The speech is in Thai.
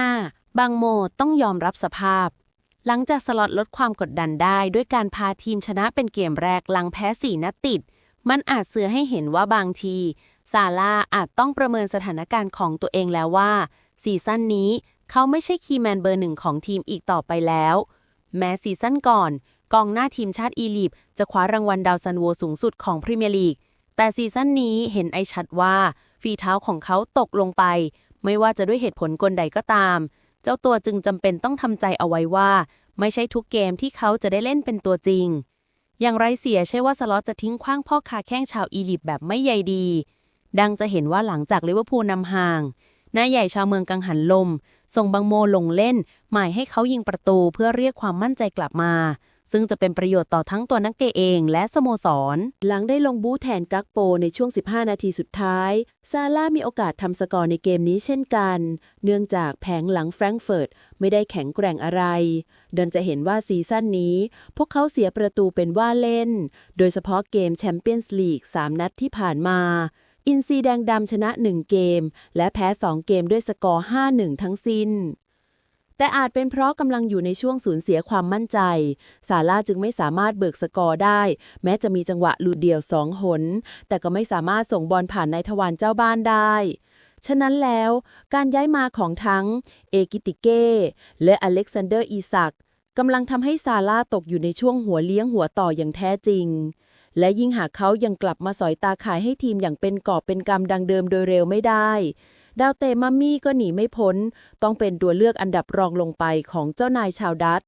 5. บางโมต้องยอมรับสภาพ หลังจากสล็อตลดความกดดันได้ ด้วยการพาทีมชนะเป็นเกมแรกหลังแพ้4นัดติด มันอาจเสือให้เห็นว่าบางที ซาร่าอาจต้องประเมินสถานการณ์ของตัวเองแล้วว่าซีซั่นนี้เขาไม่ใช่คีแมนเบอร์หนึ่งของทีมอีกต่อไปแล้ว แม้ซีซั่นก่อน กองหน้าทีมชาติอียิปต์จะคว้ารางวัลดาวซันโวสูงสุดของพรีเมียร์ลีกแต่ซีซั่นนี้เห็นไอชัดว่าฝีเท้าของเขาตกลงไป ไม่ว่าจะด้วยเหตุผลกลใดก็ตาม เจ้าตัวจึงจำเป็นต้องทำใจเอาไว้ว่า ไม่ใช่ทุกเกมที่เขาจะได้เล่นเป็นตัวจริง อย่างไรเสียใช่ว่าสล็อตจะทิ้งขว้างพ่อคาแข้งชาวอียิปต์แบบไม่ใยดี ดังจะเห็นว่าหลังจากลิเวอร์พูลนำห่างนายใหญ่ชาวเมืองกังหันลม ส่งบังโมลงเล่น หมายให้เขายิงประตูเพื่อเรียกความมั่นใจกลับมา ซึ่งจะเป็นประโยชน์ต่อทั้งตัวนักเตะเองและสโมสร หลังได้ลงบู๊แทนกักโปในช่วง 15 นาทีสุดท้าย ซาร่ามีโอกาสทำสกอร์ในเกมนี้เช่นกัน เนื่องจากแผงหลังแฟรงก์เฟิร์ตไม่ได้แข็งแกร่งอะไรดันจะเห็นว่าซีซั่นนี้ พวกเขาเสียประตูเป็นว่าเล่น โดยเฉพาะเกมแชมเปี้ยนส์ลีก 3 นัดที่ผ่านมาอินซีแดงดำชนะ 1 เกม และแพ้ 2 เกมด้วยสกอร์ 5-1 ทั้งสิ้น แต่อาจเป็นเพราะกำลังอยู่ในช่วงสูญเสียความมั่นใจ ซาร่าจึงไม่สามารถเบิกสกอร์ได้ แม้จะมีจังหวะลุดเดี่ยวสองหน แต่ก็ไม่สามารถส่งบอลผ่านนายทวารเจ้าบ้านได้ ฉะนั้นแล้ว การย้ายมาของทั้งเอกิติเก้และอเล็กซานเดอร์อีซักกำลังทำให้ซาร่าตกอยู่ในช่วงหัวเลี้ยงหัวต่ออย่างแท้จริง และยิ่งหากเขายังกลับมาสอยตาขายให้ทีมอย่างเป็นกอบเป็นกำดังเดิมโดยเร็วไม่ได้ ดาวเตมัมมี่ก็หนีไม่พ้น ต้องเป็นตัวเลือกอันดับรองลงไปของเจ้านายชาวดัต